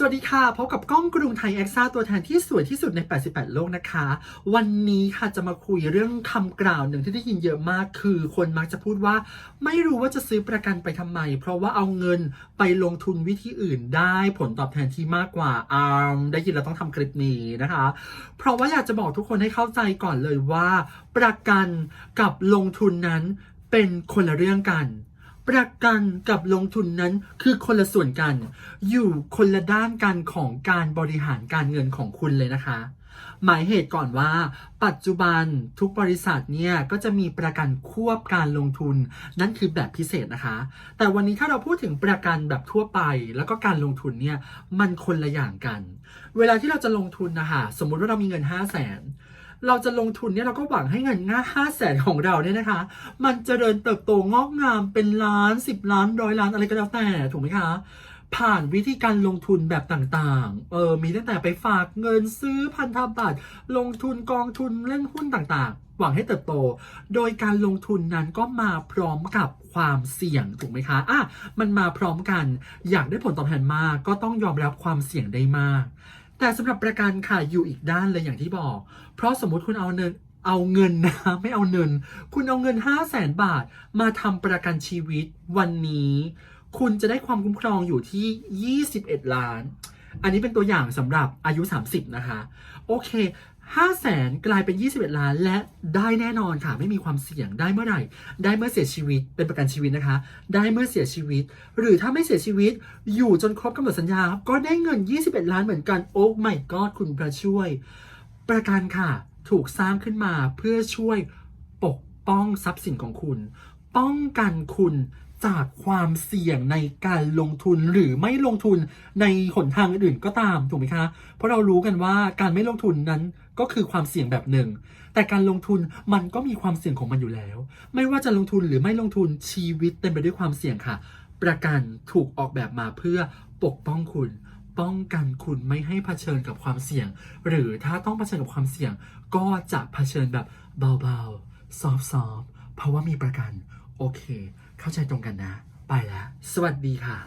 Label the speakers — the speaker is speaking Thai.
Speaker 1: สวัสดีค่ะพบกับกล้องกรุงไทยเอ็กซ่าตัวแทนที่สวยที่สุดใน 88 โลกนะคะ วันนี้ค่ะจะมาคุยเรื่องคำกล่าวหนึ่งที่ได้ยินเยอะมากคือคนมักจะพูดว่า ไม่รู้ว่าจะซื้อประกันไปทำไม เพราะว่าเอาเงินไปลงทุนวิธีอื่นได้ผลตอบแทนที่มากกว่าอ่าได้ยินแล้วต้องทำคลิปนี้นะคะ เพราะว่าอยากจะบอกทุกคนให้เข้าใจก่อนเลยว่า ประกันกับลงทุนนั้นเป็นคนละเรื่องกัน ประกันกับลงทุนนั้นคือคนละส่วนกัน อยู่คนละด้านกันของการบริหารการเงินของคุณเลยนะคะ หมายเหตุก่อนว่า ปัจจุบันทุกบริษัทเนี่ยก็จะมีประกันควบการลงทุน นั่นคือแบบพิเศษนะคะ แต่วันนี้ถ้าเราพูดถึงประกันแบบทั่วไป แล้วก็การลงทุนเนี่ยมันคนละอย่างกัน เวลาที่เราจะลงทุนนะคะสมมุติว่าเรามีเงิน 5 0 0แสน เราจะลงทุนเนี่ยเราก็หวังให้เงินหน้า5 0 0แสนของเราเนี่ยนะคะ มันจเจริญเติบโตงอกงามเป็นล้าน10ล้านร้อยล้านอะไรก็แล้วแต่ถูกไหมคะผ่านวิธีการลงทุนแบบต่างๆ เออ มีตั้งแต่ไปฝากเงินซื้อพันธบัตร ลงทุนกองทุนเล่นหุ้นต่างๆ หวังให้เติบโต โดยการลงทุนนั้นก็มาพร้อมกับความเสี่ยงถูกไหมคะ อะ มันมาพร้อมกัน อยากได้ผลตอบแทนมากก็ต้องยอมรับความเสี่ยงได้มาก แต่สำหรับประกันค่ะอยู่อีกด้านเลยอย่างที่บอก เพราะสมมติคุณเอาเงินเอาเงินนะไม่เอาเงิน คุณเอาเงิน 5 0 0แสนบาท มาทำประกันชีวิตวันนี้ คุณจะได้ความคุ้มครองอยู่ที่ 21 ล้าน อันนี้เป็นตัวอย่างสำหรับอายุ 30 นะคะ โอเค 5แสนกลายเป็น 21 ล้าน และได้แน่นอนค่ะ ไม่มีความเสี่ยงได้เมื่อไหร่ ได้เมื่อเสียชีวิตเป็นประกันชีวิตนะคะ ได้เมื่อเสียชีวิต หรือถ้าไม่เสียชีวิตอยู่จนครบกำหนดสัญญา ก็ได้เงิน 21 ล้านเหมือนกันโอ้ไม่กอดคุณพระช่วย ประกันค่ะ ถูกสร้างขึ้นมาเพื่อช่วยปกป้องทรัพย์สินของคุณ ป้องกันคุณจากความเสี่ยงในการลงทุนหรือไม่ลงทุนในหนทางอื่นก็ตามถูกไหมคะ เพราะเรารู้กันว่าการไม่ลงทุนนั้นก็คือความเสี่ยงแบบหนึ่ง แต่การลงทุนมันก็มีความเสี่ยงของมันอยู่แล้ว ไม่ว่าจะลงทุนหรือไม่ลงทุนชีวิตเต็มไปด้วยความเสี่ยงค่ะ ประกันถูกออกแบบมาเพื่อปกป้องคุณ ป้องกันคุณไม่ให้เผชิญกับความเสี่ยง หรือถ้าต้องเผชิญกับความเสี่ยง ก็จะเผชิญแบบเบาๆซอฟๆ เพราะว่ามีประกัน โอเค เข้าใจตรงกันนะ ไปแล้ว สวัสดีค่ะ